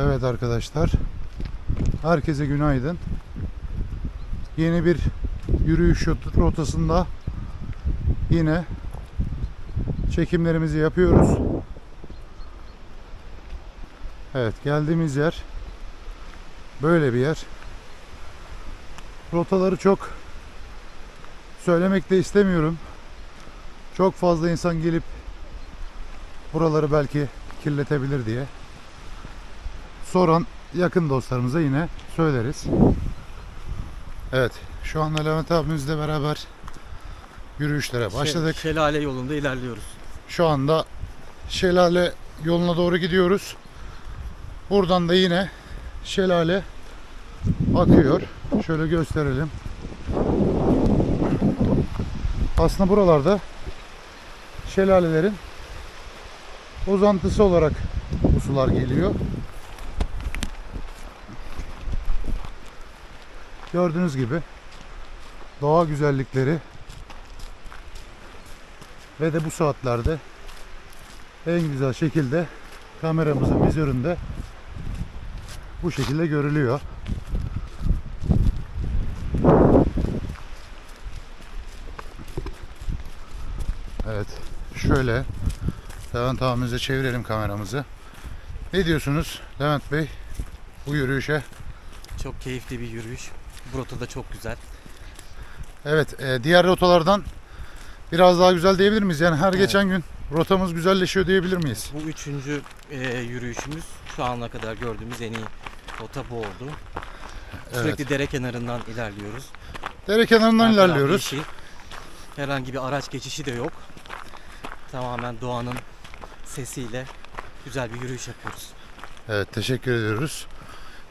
Evet arkadaşlar. Herkese günaydın. Yeni bir yürüyüş rot- rotasında yine çekimlerimizi yapıyoruz. Evet geldiğimiz yer böyle bir yer. Rotaları çok söylemek de istemiyorum. Çok fazla insan gelip buraları belki kirletebilir diye soran yakın dostlarımıza yine söyleriz. Evet, şu anda Levent abimizle beraber yürüyüşlere başladık. Şe- Şelale yolunda ilerliyoruz. Şu anda şelale yoluna doğru gidiyoruz. Buradan da yine şelale akıyor. Şöyle gösterelim. Aslında buralarda şelalelerin uzantısı olarak bu sular geliyor. Gördüğünüz gibi doğa güzellikleri ve de bu saatlerde en güzel şekilde kameramızın vizöründe bu şekilde görülüyor. Evet. Şöyle Levent abimize çevirelim kameramızı. Ne diyorsunuz Levent Bey bu yürüyüşe? Çok keyifli bir yürüyüş. Bu rota da çok güzel. Evet, e, diğer rotalardan biraz daha güzel diyebilir miyiz? Yani her Evet. geçen gün rotamız güzelleşiyor diyebilir miyiz? Bu üçüncü e, yürüyüşümüz. Şu ana kadar gördüğümüz en iyi rota bu oldu. Sürekli dere kenarından ilerliyoruz. Dere kenarından taraf ilerliyoruz. yeşil. Herhangi bir araç geçişi de yok. Tamamen doğanın sesiyle güzel bir yürüyüş yapıyoruz. Evet, teşekkür ediyoruz.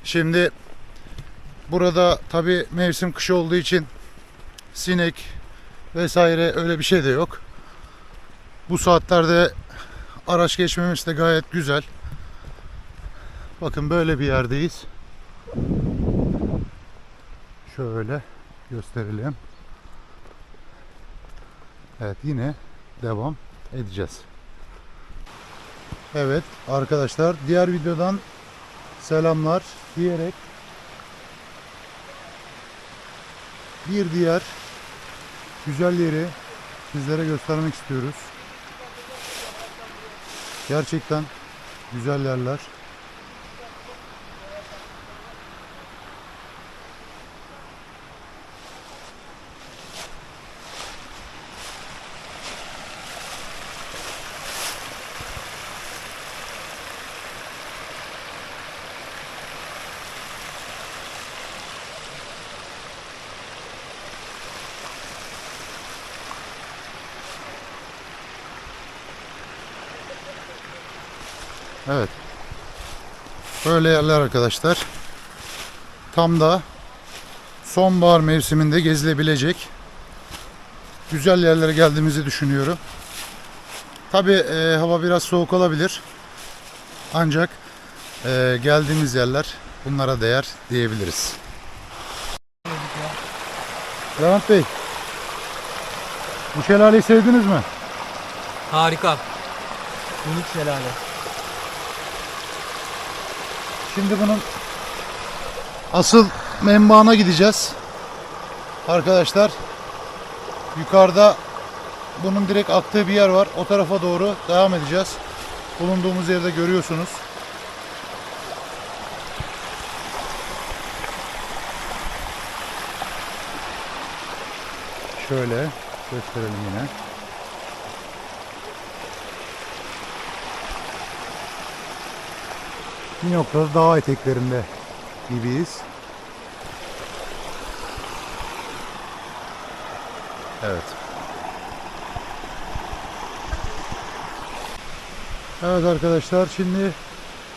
Şimdi burada tabi mevsim kış olduğu için sinek vesaire öyle bir şey de yok. Bu saatlerde araç geçmemesi de gayet güzel. Bakın böyle bir yerdeyiz. Şöyle gösterelim. Evet yine devam edeceğiz. Evet arkadaşlar diğer videodan selamlar diyerek bir diğer güzel yeri sizlere göstermek istiyoruz. Gerçekten güzel yerler. Evet. Böyle yerler arkadaşlar. Tam da sonbahar mevsiminde gezilebilecek güzel yerlere geldiğimizi düşünüyorum. Tabi hava biraz soğuk olabilir. Ancak e, geldiğimiz yerler bunlara değer diyebiliriz. Levent Bey, bu şelaleyi sevdiniz mi? Harika. Minik şelale. Şimdi bunun asıl menbaına gideceğiz. Arkadaşlar yukarıda bunun direkt aktığı bir yer var. O tarafa doğru devam edeceğiz. Bulunduğumuz yerde görüyorsunuz. Şöyle gösterelim yine. Bir noktada dağ eteklerinde gibiyiz. Evet. Evet arkadaşlar şimdi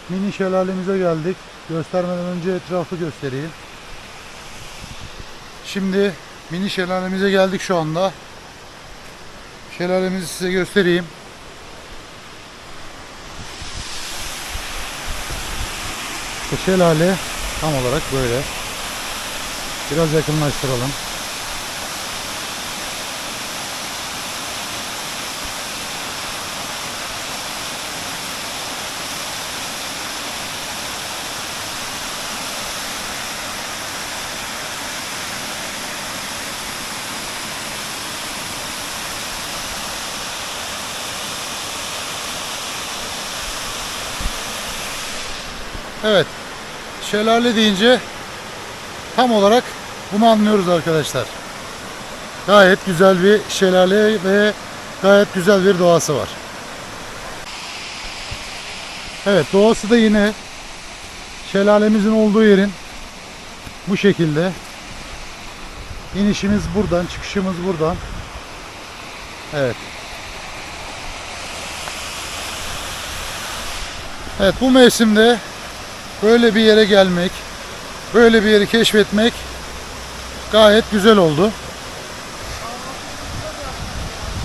mini şelalemize geldik. Göstermeden önce etrafı göstereyim. Şimdi mini şelalemize geldik şu anda. Şelalemizi size göstereyim. İşte şelale tam olarak böyle. Biraz yakınlaştıralım. Evet Şelale deyince tam olarak bunu anlıyoruz arkadaşlar. Gayet güzel bir şelale ve gayet güzel bir doğası var. Evet doğası da yine şelalemizin olduğu yerin bu şekilde. İnişimiz buradan, çıkışımız buradan. Evet. Evet bu mevsimde böyle bir yere gelmek, böyle bir yeri keşfetmek gayet güzel oldu.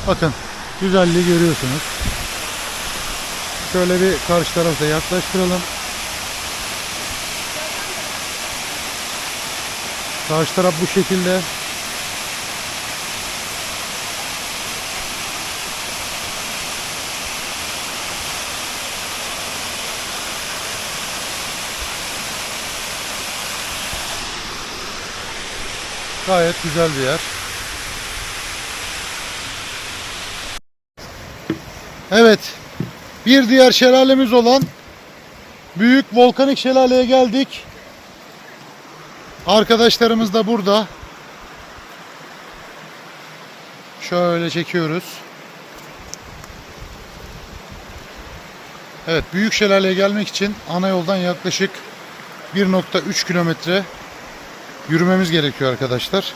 Bakın güzelliği görüyorsunuz. Şöyle bir karşı tarafta yaklaştıralım. Karşı taraf bu şekilde. Gayet güzel bir yer. Evet. Bir diğer şelalemiz olan Büyük Volkanik Şelale'ye geldik. Arkadaşlarımız da burada. Şöyle çekiyoruz. Evet, Büyük Şelale'ye gelmek için ana yoldan yaklaşık 1.3 kilometre yürümemiz gerekiyor arkadaşlar.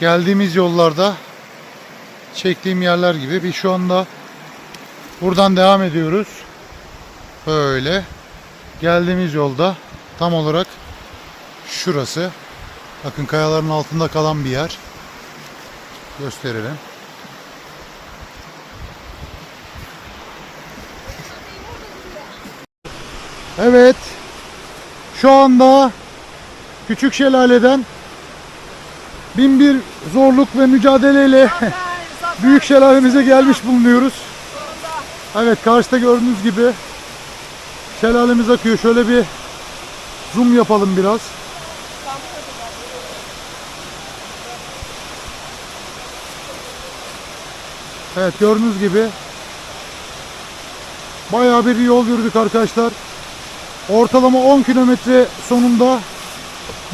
Geldiğimiz yollarda çektiğim yerler gibi bir şu anda buradan devam ediyoruz. Böyle geldiğimiz yolda tam olarak şurası. Bakın kayaların altında kalan bir yer. Gösterelim. Evet. Şu anda Küçük Şelale'den bin bir zorluk ve mücadeleyle büyük şelalemize gelmiş bulunuyoruz. Evet karşıda gördüğünüz gibi şelalemiz akıyor. Şöyle bir zoom yapalım biraz. Evet gördüğünüz gibi bayağı bir yol yürüdük arkadaşlar. Ortalama 10 kilometre sonunda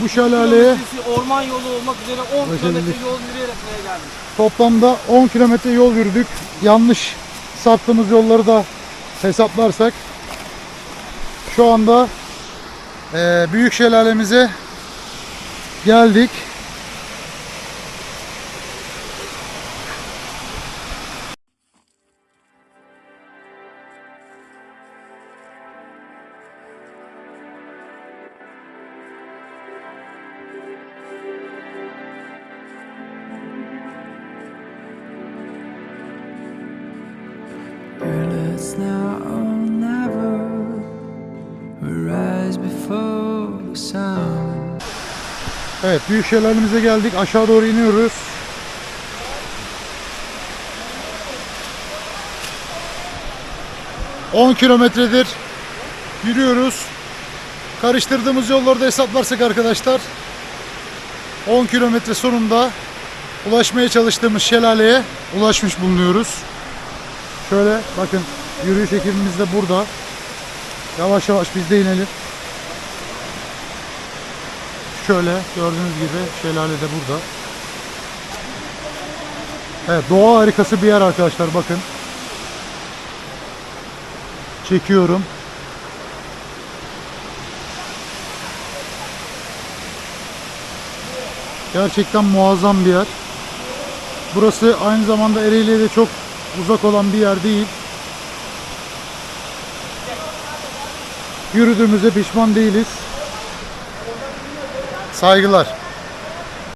bu şelaleye orman yolu olmak üzere 10 Başarılı. kilometre yol yürüyerek buraya geldik. Toplamda 10 kilometre yol yürüdük. Yanlış saptığımız yolları da hesaplarsak şu anda eee, büyük şelalemize geldik. Evet büyük şelalemize geldik. Aşağı doğru iniyoruz. ...10 kilometredir yürüyoruz. Karıştırdığımız yolları da hesaplarsak arkadaşlar... ...10 kilometre sonunda... ...ulaşmaya çalıştığımız şelaleye ulaşmış bulunuyoruz. Şöyle bakın yürüyüş ekibimiz de burada. Yavaş yavaş biz de inelim. Şöyle gördüğünüz gibi şelale de burada. Evet doğa harikası bir yer arkadaşlar bakın. Çekiyorum. Gerçekten muazzam bir yer. Burası aynı zamanda Ereğli'ye de çok uzak olan bir yer değil. Yürüdüğümüze pişman değiliz. Saygılar.